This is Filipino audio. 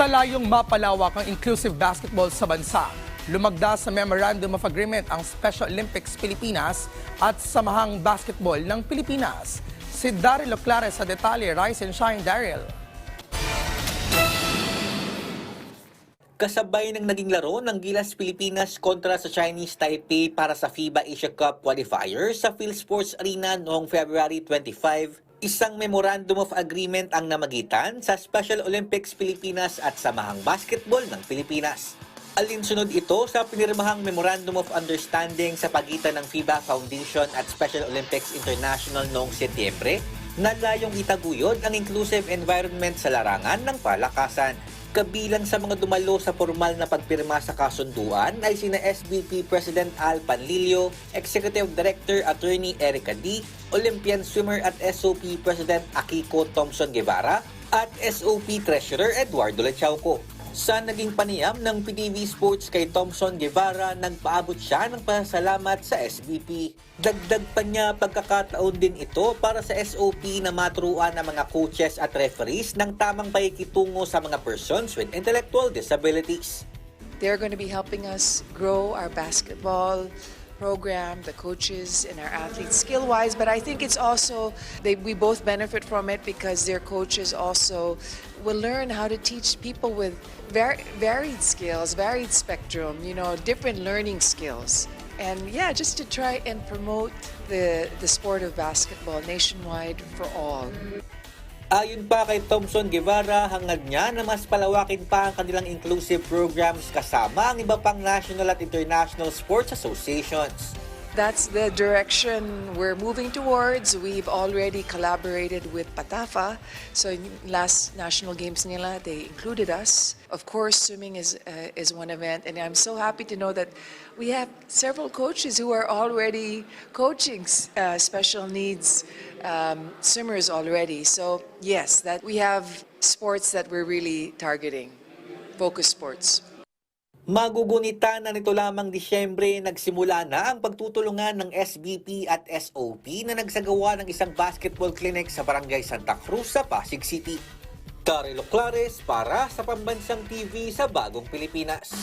Sa layong mapalawak ang inclusive basketball sa bansa, lumagda sa Memorandum of Agreement ang Special Olympics Pilipinas at Samahang Basketball ng Pilipinas. Si Daryl Oclares sa detalye, Rise and Shine, Daryl. Kasabay ng naging laro ng Gilas Pilipinas kontra sa Chinese Taipei para sa FIBA Asia Cup qualifiers sa PhilSports Arena noong February 25, isang memorandum of agreement ang namagitan sa Special Olympics Pilipinas at Samahang Basketball ng Pilipinas. Alinsunod ito sa pinirmahang Memorandum of Understanding sa pagitan ng FIBA Foundation at Special Olympics International noong Setyembre na layong itaguyod ang inclusive environment sa larangan ng palakasan. Kabilang sa mga dumalo sa formal na pagpirma sa kasunduan ay sina SBP President Al Panlilio, Executive Director Attorney Erica D, Olympian swimmer at SOP President Akiko Thompson Guevara, at SOP Treasurer Eduardo Lechauco. Sa naging paniyam ng PTV Sports kay Thompson Guevara, nagpaabot siya ng pasasalamat sa SBP. Dagdag pa niya pagkakataon din ito para sa SOP na maturuan ng mga coaches at referees ng tamang pakikitungo sa mga persons with intellectual disabilities. They're going to be helping us grow our basketball program, the coaches and our athletes skill wise. But I think it's also, they, we both benefit from it because their coaches also will learn how to teach people with var- varied skills, varied spectrum, you know, different learning skills. And yeah, just to try and promote the, the sport of basketball nationwide for all. Ayon pa kay Thompson Guevara, hangad niya na mas palawakin pa ang kanilang inclusive programs kasama ang iba pang national at international sports associations. That's the direction we're moving towards. We've already collaborated with Patafa. So in last national games nila, they included us. Of course, swimming is uh, is one event, and I'm so happy to know that we have several coaches who are already coaching uh, special needs um, swimmers already. So yes, that we have sports that we're really targeting, focus sports. Magugunita na nito lamang Disyembre, nagsimula na ang pagtutulungan ng SBP at SOP na nagsagawa ng isang basketball clinic sa Barangay Santa Cruz sa Pasig City. Carlo Clares para sa Pambansang TV sa Bagong Pilipinas.